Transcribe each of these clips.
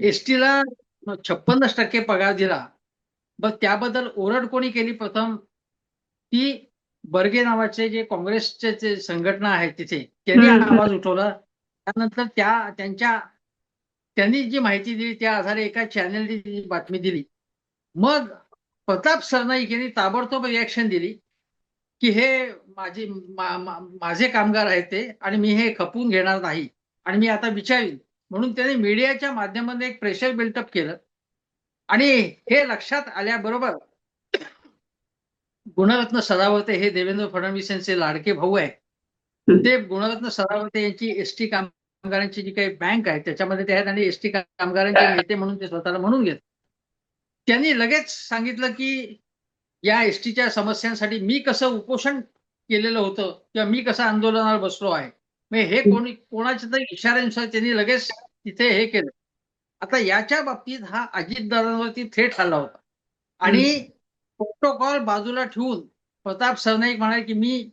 एसटीला छप्पन्नच टक्के पगार दिला. मग त्याबद्दल ओरड कोणी केली प्रथम? ती बर्गे नावाचे जे काँग्रेसचे जे संघटना आहे तिथे त्यांनी. आवाज उठवला. त्यानंतर त्या त्यांच्या त्यांनी जी माहिती दिली त्या आधारे एका चॅनलने बातमी दिली. मग प्रताप सरनाईक यांनी ताबडतोब रिॲक्शन दिली की हे माझे मा- मा- माझे कामगार आहेत ते आणि मी हे खपवून घेणार नाही. आणि मी आता विचारीन म्हणून त्यांनी मीडियाच्या माध्यमातून एक प्रेशर बिल्टअप केलं. आणि हे लक्षात आल्याबरोबर गुणरत्न सदावर्ते हे देवेंद्र फडणवीस यांचे लाडके भाऊ आहे ते गुणरत्न सदावर्ते यांची एसटी कामगारांची जी काही बँक आहे त्याच्यामध्ये ते आहेत आणि एसटी कामगारांचे नेते म्हणून ते स्वतःला म्हणून घेत. त्यांनी लगेच सांगितलं की या एसटीच्या समस्यांसाठी मी कसं उपोषण केलेलं होतं किंवा मी कसं आंदोलनावर बसलो आहे हे कोणी कोणाच्या तरी इशाऱ्यानुसार त्यांनी लगेच तिथे हे केलं. आता याच्या बाबतीत हा अजितदादांवरती थेट हल्ला होता. आणि प्रोटोकॉल बाजूला ठेवून प्रताप सरनाईक म्हणाले की मी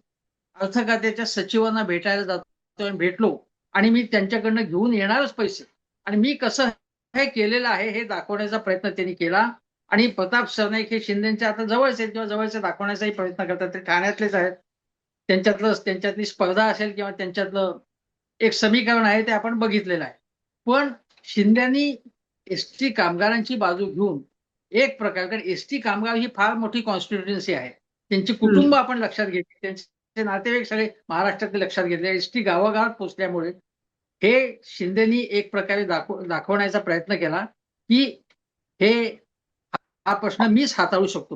अर्थ खात्याच्या सचिवांना भेटायला जातो आणि भेटलो आणि मी त्यांच्याकडनं घेऊन येणारच पैसे. आणि मी कसं हे केलेलं आहे हे दाखवण्याचा प्रयत्न त्यांनी केला. आणि प्रताप सरनाईक हे शिंदेच्या आता जवळचे किंवा जवळचे दाखवण्याचाही प्रयत्न करतात. ते ठाण्यातलेच आहेत. त्यांच्यातलं त्यांच्यातली स्पर्धा असेल किंवा त्यांच्यातलं एक समीकरण आहे ते आपण बघितलेलं आहे. पण शिंद्यांनी एस टी कामगारांची बाजू घेऊन एक प्रकार कारण एस टी कामगार ही फार मोठी कॉन्स्टिट्युन्सी आहे. त्यांची कुटुंब आपण लक्षात घेतली. त्यांचे नातेवाईक सगळे महाराष्ट्रातले लक्षात घेतले. एस टी गावागावात पोचल्यामुळे हे शिंदेनी एक प्रकारे दाखव दाखवण्याचा प्रयत्न केला की हे हा प्रश्न मीच हाताळू शकतो.